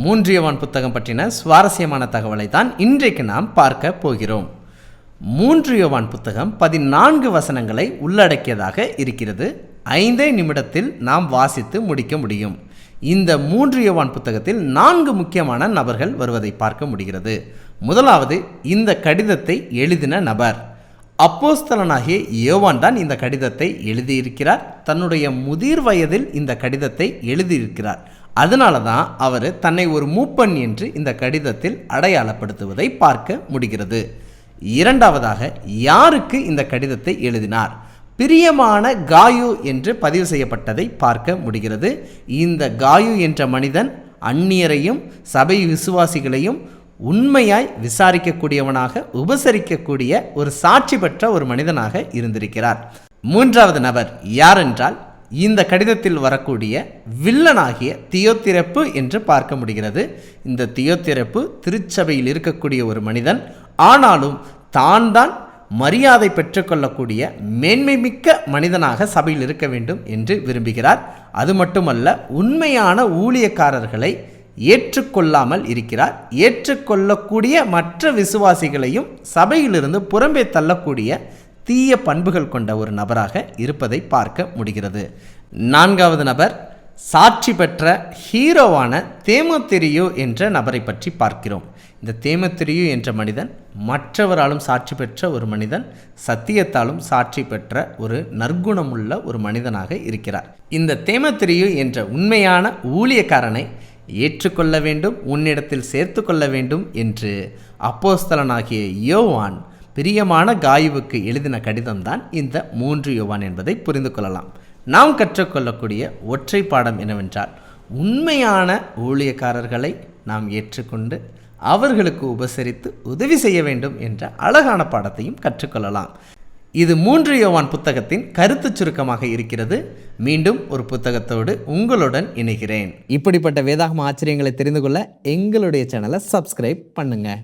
மூன்றியவான் புத்தகம் பற்றின சுவாரஸ்யமான தகவலை தான் இன்றைக்கு நாம் பார்க்க போகிறோம். மூன்று யோவான் புத்தகம் பதினான்கு வசனங்களை உள்ளடக்கியதாக இருக்கிறது. ஐந்தே நிமிடத்தில் நாம் வாசித்து முடிக்க முடியும். இந்த மூன்று யோவான் புத்தகத்தில் நான்கு முக்கியமான நபர்கள் வருவதை பார்க்க முடிகிறது. முதலாவது இந்த கடிதத்தை எழுதின நபர். அப்போஸ்தலனாகிய யோவான் தான் இந்த கடிதத்தை எழுதியிருக்கிறார். தன்னுடைய முதிர் வயதில் இந்த கடிதத்தை எழுதியிருக்கிறார். அதனால தான் அவர் தன்னை ஒரு மூப்பன் என்று இந்த கடிதத்தில் அடையாளப்படுத்துவதை பார்க்க முடிகிறது. இரண்டாவதாக யாருக்கு இந்த கடிதத்தை எழுதினார்? பிரியமான காயு என்று பதிவு செய்யப்பட்டதை பார்க்க முடிகிறது. இந்த காயு என்ற மனிதன் அந்நியரையும் சபை விசுவாசிகளையும் உண்மையாய் விசாரிக்கக்கூடியவனாக உபசரிக்கக்கூடிய ஒரு சாட்சி பெற்ற ஒரு மனிதனாக இருந்திருக்கிறார். மூன்றாவது நபர் யாரென்றால் இந்த கடிதத்தில் வரக்கூடிய வில்லனாகிய தியோத்திரப்பு என்று பார்க்க முடிகிறது. இந்த தியோத்திரப்பு திருச்சபையில் இருக்கக்கூடிய ஒரு மனிதன். ஆனாலும் தான் தான் மரியாதை பெற்றுக்கொள்ளக்கூடிய மேன்மை மிக்க மனிதனாக சபையில் இருக்க வேண்டும் என்று விரும்புகிறார். அது மட்டுமல்ல உண்மையான ஊழியக்காரர்களை ஏற்றுக்கொள்ளாமல் இருக்கிறார். ஏற்றுக்கொள்ளக்கூடிய மற்ற விசுவாசிகளையும் சபையிலிருந்து புறம்பே தள்ளக்கூடிய தீய பண்புகள் கொண்ட ஒரு நபராக இருப்பதை பார்க்க முடிகிறது. நான்காவது நபர் சாட்சி பெற்ற ஹீரோவான தேமத்திரியு என்ற நபரை பற்றி பார்க்கிறோம். இந்த தேமத்திரியு என்ற மனிதன் மற்றவராலும் சாட்சி பெற்ற ஒரு மனிதன் சத்தியத்தாலும் சாட்சி பெற்ற ஒரு நற்குணமுள்ள ஒரு மனிதனாக இருக்கிறார். இந்த தேமத்திரியு என்ற உண்மையான ஊழியக்காரனை ஏற்றுக்கொள்ள வேண்டும் உன்னிடத்தில் சேர்த்து கொள்ள வேண்டும் என்று அப்போஸ்தலனாகிய யோவான் பிரியமான காயுவுக்கு எழுதின கடிதம்தான் இந்த மூன்று யோவான் என்பதை புரிந்து கொள்ளலாம். நாம் கற்றுக்கொள்ளக்கூடிய ஒற்றை பாடம் என்னவென்றால் உண்மையான ஊழியக்காரர்களை நாம் ஏற்றுக்கொண்டு அவர்களுக்கு உபசரித்து உதவி செய்ய வேண்டும் என்ற அழகான பாடத்தையும் கற்றுக்கொள்ளலாம். இது மூன்று யோவான் புத்தகத்தின் கருத்து சுருக்கமாக இருக்கிறது. மீண்டும் ஒரு புத்தகத்தோடு உங்களுடன் இணைகிறேன். இப்படிப்பட்ட வேதாகம ஆச்சரியங்களை தெரிந்து கொள்ள எங்களுடைய சேனலை சப்ஸ்கிரைப் பண்ணுங்கள்